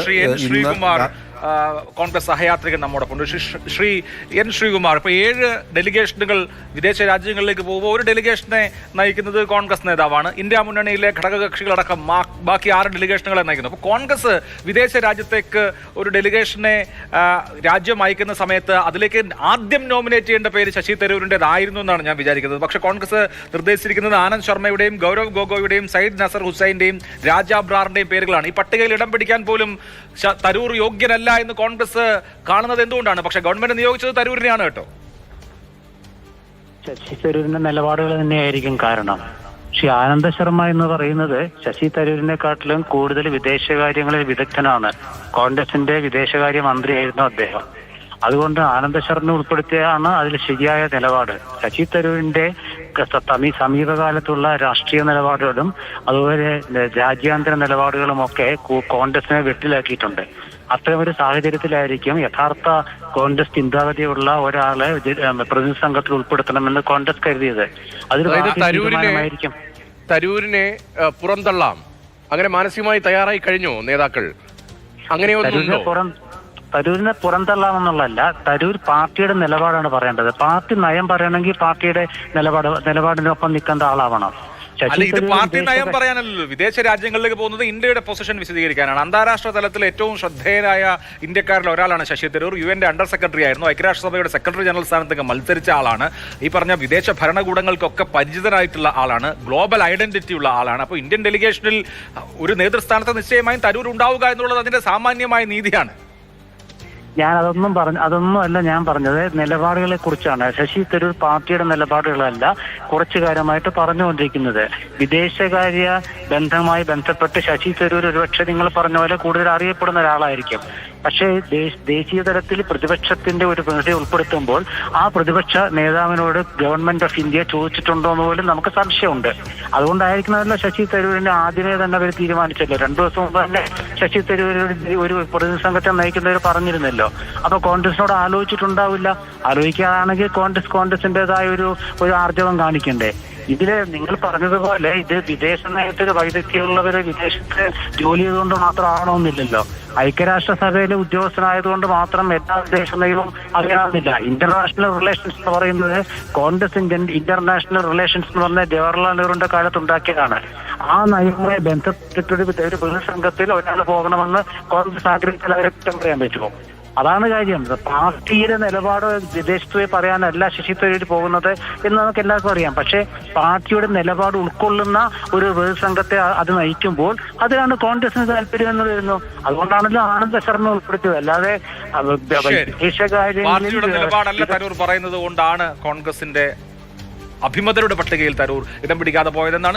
Shri N ഇന്ന് ശ്രീകുമാർ ആ, കോൺഗ്രസ് സഹയാത്രികൻ നമ്മോടൊപ്പം ഉണ്ട്. ശ്രീ എൻ ശ്രീകുമാർ. ഇപ്പൊ ഏഴ് ഡെലിഗേഷനുകൾ വിദേശ രാജ്യങ്ങളിലേക്ക് പോകുമ്പോൾ ഒരു ഡെലിഗേഷനെ നയിക്കുന്നത് കോൺഗ്രസ് നേതാവാണ്. ഇന്ത്യ മുന്നണിയിലെ ഘടകകക്ഷികളടക്കം കക്ഷികളടക്കം ബാക്കി ആറ് ഡെലിഗേഷനുകളെ നയിക്കുന്നു. അപ്പോൾ കോൺഗ്രസ് വിദേശ രാജ്യത്തേക്ക് ഒരു ഡെലിഗേഷനെ രാജ്യം അയക്കുന്ന സമയത്ത് അതിലേക്ക് ആദ്യം നോമിനേറ്റ് ചെയ്യേണ്ട പേര് ശശി തരൂരിന്റെതായിരുന്നു എന്നാണ് ഞാൻ വിചാരിക്കുന്നത്. പക്ഷേ കോൺഗ്രസ് നിർദ്ദേശിച്ചിരിക്കുന്നത് ആനന്ദ് ശർമ്മയുടെയും ഗൗരവ് ഗോഗോയുടെയും സയ്യിദ് നസർ ഹുസൈന്റെയും രാജാ ബ്രാറിന്റെയും പേരുകളാണ്. ഈ പട്ടികയിൽ ഇടം പിടിക്കാൻ പോലും തരൂർ യോഗ്യനല്ല എന്ന് കോൺഗ്രസ് കാണുന്നത് എന്തുകൊണ്ടാണ്? പക്ഷെ ഗവൺമെന്റ് നിയോഗിച്ചത് തരൂരിനെയാണ് കേട്ടോ. ശശി തരൂരിന്റെ നിലപാടുകൾ തന്നെയായിരിക്കും കാരണം. ശ്രീ ആനന്ദ ശർമ്മ എന്ന് പറയുന്നത് ശശി തരൂരിനെക്കാട്ടിലും കൂടുതൽ വിദേശകാര്യങ്ങളിൽ വിദഗ്ധനാണ്. കോൺഗ്രസിന്റെ വിദേശകാര്യ മന്ത്രിയായിരുന്നു അദ്ദേഹം. അതുകൊണ്ട് ആനന്ദ ശർമ്മ ഉൾപ്പെടുത്തിയാണ് അതിൽ ശരിയായ നിലപാട്. ശശി തരൂരിന്റെ സമീ സമീപകാലത്തുള്ള രാഷ്ട്രീയ നിലപാടുകളും അതുപോലെ രാജ്യാന്തര നിലപാടുകളും ഒക്കെ കോൺഗ്രസിനെ വെട്ടിലാക്കിയിട്ടുണ്ട്. അത്തരം ഒരു സാഹചര്യത്തിലായിരിക്കും യഥാർത്ഥ കോൺഗ്രസ് ചിന്താഗതിയുള്ള ഒരാളെ പ്രതിനിധി സംഘത്തിൽ ഉൾപ്പെടുത്തണമെന്ന് കോൺഗ്രസ് കരുതിയത്. അതിൽ തരൂരിനെ പുറന്തള്ളാം. അങ്ങനെ മാനസികമായി തയ്യാറായി കഴിഞ്ഞു നേതാക്കൾ? അങ്ങനെ അങ്ങനെയൊന്നുണ്ടോ പുറം തരൂരിനെ പുറന്തള്ളാമെന്നുള്ളതല്ല തരൂർ പാർട്ടിയുടെ നിലപാടാണ് പറയേണ്ടത്. പാർട്ടി നയം പറയണമെങ്കിൽ പാർട്ടിയുടെ നിലപാട് നിലപാടിനൊപ്പം നിൽക്കേണ്ട ആളാവണം. അല്ല ഇത് പാർട്ടി നയം പറയാനല്ലല്ലോ. വിദേശ രാജ്യങ്ങളിലേക്ക് പോകുന്നത് ഇന്ത്യയുടെ പൊസിഷൻ വിശദീകരിക്കാനാണ്. അന്താരാഷ്ട്ര തലത്തിൽ ഏറ്റവും ശ്രദ്ധേയനായ ഇന്ത്യക്കാരിൽ ഒരാളാണ് ശശി തരൂർ. യു എന്റെ അണ്ടർ സെക്രട്ടറി ആയിരുന്നു. ഐക്യരാഷ്ട്രസഭയുടെ സെക്രട്ടറി ജനറൽ സ്ഥാനത്തേക്ക് മത്സരിച്ച ആളാണ്. ഈ പറഞ്ഞ വിദേശ ഭരണകൂടങ്ങൾക്കൊക്കെ പരിചിതനായിട്ടുള്ള ആളാണ്. ഗ്ലോബൽ ഐഡന്റിറ്റി ഉള്ള ആളാണ്. അപ്പോൾ ഇന്ത്യൻ ഡെലിഗേഷനിൽ ഒരു നേതൃസ്ഥാനത്ത് നിശ്ചയമായും തരൂർ ഉണ്ടാവുക എന്നുള്ളത് അതിന്റെ സാമാന്യമായ നീതിയാണ്. ഞാൻ അതൊന്നും പറഞ്ഞു അതൊന്നും അല്ല ഞാൻ പറഞ്ഞത്. നിലപാടുകളെ കുറിച്ചാണ്. ശശി തരൂർ പാർട്ടിയുടെ നിലപാടുകളല്ല കുറച്ചു കാര്യമായിട്ട് പറഞ്ഞുകൊണ്ടിരിക്കുന്നത്. വിദേശകാര്യ ബന്ധമായി ബന്ധപ്പെട്ട് ശശി തരൂർ ഒരുപക്ഷെ നിങ്ങൾ പറഞ്ഞ പോലെ കൂടുതൽ അറിയപ്പെടുന്ന ഒരാളായിരിക്കും. പക്ഷേ ദേശീയ തലത്തിൽ പ്രതിപക്ഷത്തിന്റെ ഒരു പ്രതിനിധി ഉൾപ്പെടുത്തുമ്പോൾ ആ പ്രതിപക്ഷ നേതാവിനോട് ഗവൺമെന്റ് ഓഫ് ഇന്ത്യ ചോദിച്ചിട്ടുണ്ടോ എന്ന് പോലും നമുക്ക് സംശയമുണ്ട്. അതുകൊണ്ടായിരിക്കുന്നതല്ല ശശി തരൂരിന്റെ ആദ്യമേ തന്നെ അവർ തീരുമാനിച്ചല്ലോ രണ്ടു ദിവസം മുമ്പ് തന്നെ ശശി തരൂർ ഒരു- പ്രതിനിധി സംഘത്തെ നയിക്കുന്നവർ പറഞ്ഞിരുന്നല്ലോ. അപ്പൊ കോൺഗ്രസിനോട് ആലോചിച്ചിട്ടുണ്ടാവില്ല? ആലോചിക്കാനാണെങ്കിൽ കോൺഗ്രസ് കോൺഗ്രസിന്റേതായ ഒരു ഒരു ആർജവം കാണിക്കണ്ടേ. ഇതിൽ നിങ്ങൾ പറഞ്ഞതുപോലെ ഇത് വിദേശ നയത്തിൽ വൈദഗ്ധ്യമുള്ളവര് വിദേശത്ത് ജോലി ചെയ്തുകൊണ്ട് മാത്രമാണോന്നില്ലല്ലോ. ഐക്യരാഷ്ട്രസഭയിലെ ഉദ്യോഗസ്ഥനായതുകൊണ്ട് മാത്രം എല്ലാ വിദേശ അറിയാവുന്നില്ല. ഇന്റർനാഷണൽ റിലേഷൻസ് എന്ന് പറയുന്നത് കോൺഗ്രസ് ഇന്റർനാഷണൽ റിലേഷൻസ് എന്ന് പറഞ്ഞ ജവഹർലാൽ നെഹ്റുവിന്റെ കാലത്ത് ഉണ്ടാക്കിയതാണ് ആ നയവുമായി ബന്ധപ്പെട്ടിട്ടൊരു ഒരു പൊതുസംഘത്തിൽ ഒരാൾ പോകണമെന്ന് കോൺഗ്രസ് ആഗ്രഹിച്ചാൽ അവരെ കുറ്റം പറയാൻ പറ്റുമോ? അതാണ് കാര്യം. പാർട്ടിയുടെ നിലപാട് വിദേശത്ത് പോയി പറയാനല്ല ശശി തരൂർ പോകുന്നത് എന്ന് നമുക്ക് എല്ലാവർക്കും അറിയാം. പക്ഷേ പാർട്ടിയുടെ നിലപാട് ഉൾക്കൊള്ളുന്ന ഒരു സംഘത്തെ അത് നയിക്കുമ്പോൾ അതിലാണ് കോൺഗ്രസിന് താല്പര്യം എന്ന് വരുന്നു അതുകൊണ്ടാണല്ലോ ആനന്ദ ശർമ്മ ഉൾപ്പെടുത്തിയത്. അല്ലാതെ പാർട്ടിയുടെ നിലപാടല്ല തരൂർ പറയുന്നത് കൊണ്ടാണ് കോൺഗ്രസിന്റെ അഭിമതരുടെ പട്ടികയിൽ തരൂർ ഇടം പിടിക്കാതെ പോയതെന്നാണ്